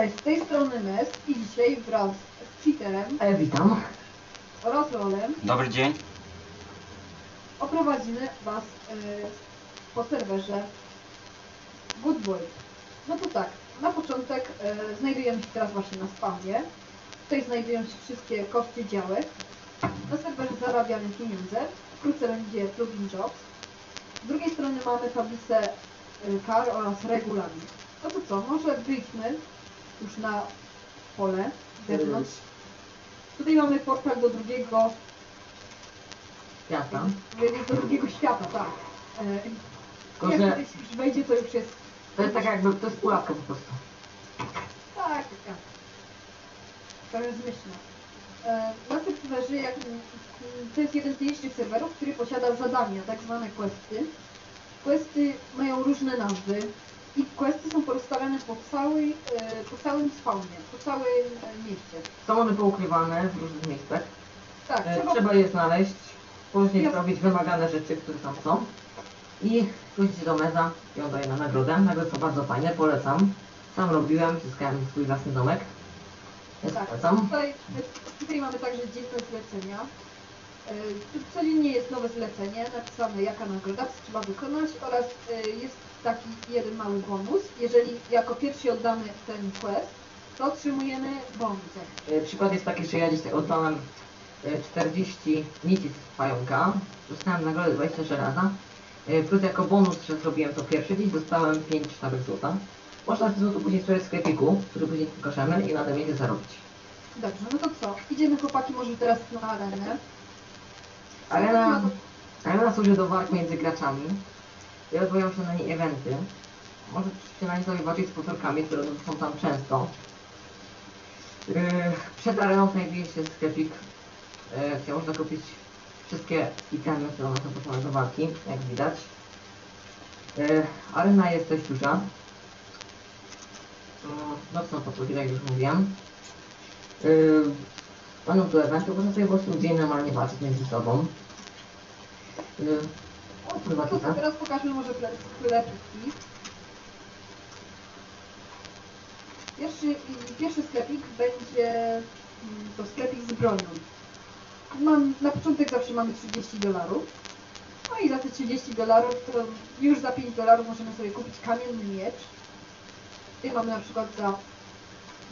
Cześć, z tej strony Mes i dzisiaj wraz z Cheaterem E, witam. oraz Rolem Dobry dzień. oprowadzimy Was e, po serwerze Good Boy. No to tak, na początek e, znajdujemy się teraz właśnie na spawnie. Tutaj znajdują się wszystkie koszty działek. Na serwerze zarabiamy pieniądze. Wkrótce będzie plugin Jobs. Z drugiej strony mamy tablicę e, kar oraz regulamin. No to co, może wyjdźmy już na pole zewnątrz. Tutaj mamy portal do drugiego Świata. do drugiego świata, tak. E, Tylko, jak że ktoś już wejdzie, to już jest... to jest tak jakby, to jest pułapka po prostu. Tak, tak. To jest myślne. E, na serwerze, jak, to jest jeden z nielicznych serwerów, który posiada zadania, tak zwane questy. Questy mają różne nazwy i questy są porozstawiane po, całej, e, po całym spawnie, po całym e, mieście. Są one poukrywane w różnych miejscach. Tak, E, trzeba... trzeba je znaleźć, później zrobić wymagane rzeczy, które tam są. I pójść do meza i on daje na nagrodę. Nagrody są bardzo fajne, polecam. Sam robiłem, zyskałem swój własny domek. Więc Tak, polecam. tutaj, tutaj mamy także dzienne zlecenia. E, Tu codziennie jest nowe zlecenie, napisane jaka nagroda trzeba wykonać oraz e, jest taki jeden mały bonus. Jeżeli jako pierwsi oddamy ten quest, to otrzymujemy bonus. E, Przykład jest taki, że ja dzisiaj oddałem e, 40 nici z pająka. Dostałem nagrodę 20 żelaza. E, Plus jako bonus, że zrobiłem to pierwszy dzień, dostałem 5 sztabek złota. Można te złoto później sprzedać w sklepiku, który później pokażemy i na tym będzie zarobić. Dobrze, no to co? Idziemy chłopaki może teraz na arenę. Arena, arena służy do walk między graczami i odbywają się na niej eventy. Możecie przynajmniej sobie walczyć z potworkami, które są tam często. Yy, Przed areną znajduje się sklepik, yy, gdzie można kupić wszystkie itemy, które są potrzebne do walki, jak widać. Yy, Arena jest dość duża. Mocno potworki, jak już mówiłem. Będą tu eventy, można sobie po prostu dzień normalnie walczyć między sobą. No to teraz pokażmy może sklepiki. Pierwszy, i- pierwszy sklepik będzie mm, to sklepik z bronią. Mam, na początek zawsze mamy 30 dolarów. No i za te 30 dolarów to już za 5 dolarów możemy sobie kupić kamienny miecz. Tutaj mamy na przykład za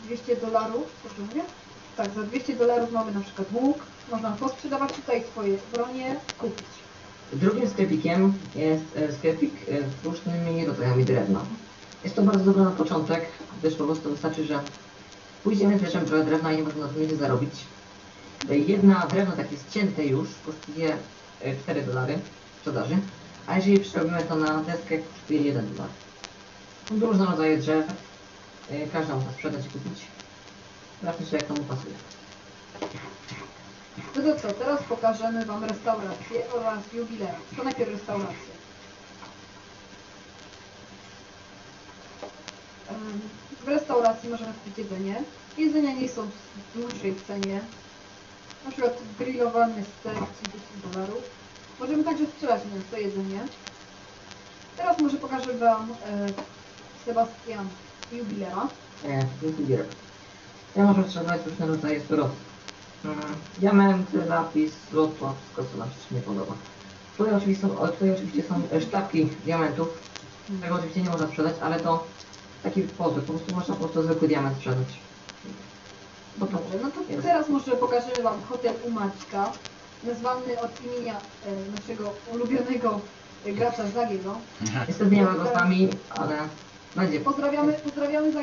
200 dolarów, mnie? Tak, za 200 dolarów mamy na przykład łuk. Można posprzedawać tutaj swoje bronie, kupić. Drugim sklepikiem jest e, sklepik e, z różnymi rodzajami drewna. Jest to bardzo dobre na początek, gdyż po prostu wystarczy, że pójdziemy, zbierzemy trochę drewna i można na tym zarobić. E, Jedna drewno takie ścięte już kosztuje e, 4 dolary w sprzedaży, a jeżeli przerobimy to na deskę, kosztuje 1 dolar. Są różne rodzaje drzew, każdy można sprzedać i kupić. Zobaczmy sobie jak mu pasuje. To co, teraz pokażemy Wam restaurację oraz jubileusz. To najpierw restaurację. W restauracji możemy kupić jedzenie. Jedzenia nie są w dłuższej cenie. Na przykład grillowany stek 30 dolarów. Możemy także sprzedać to jedzenie. Teraz może pokażę Wam e, Sebastian jubilera. E, Gierek. Ja może sprzedawać różne rodzaje surowców. Mm, Diamenty, lapis, złoto, wszystko co nam się nie podoba. Tutaj oczywiście są, tutaj oczywiście są e, sztabki diamentów. Tego oczywiście nie można sprzedać, ale to taki pozór, po prostu można po prostu zwykły diament sprzedać. Bo to Dobrze, no to teraz może pokażemy Wam hotel u Maćka, nazwany od imienia e, naszego ulubionego e, gracza Zagiego. Niestety nie ma go z nami, ale będzie. Pozdrawiamy, pozdrawiamy Zagiego.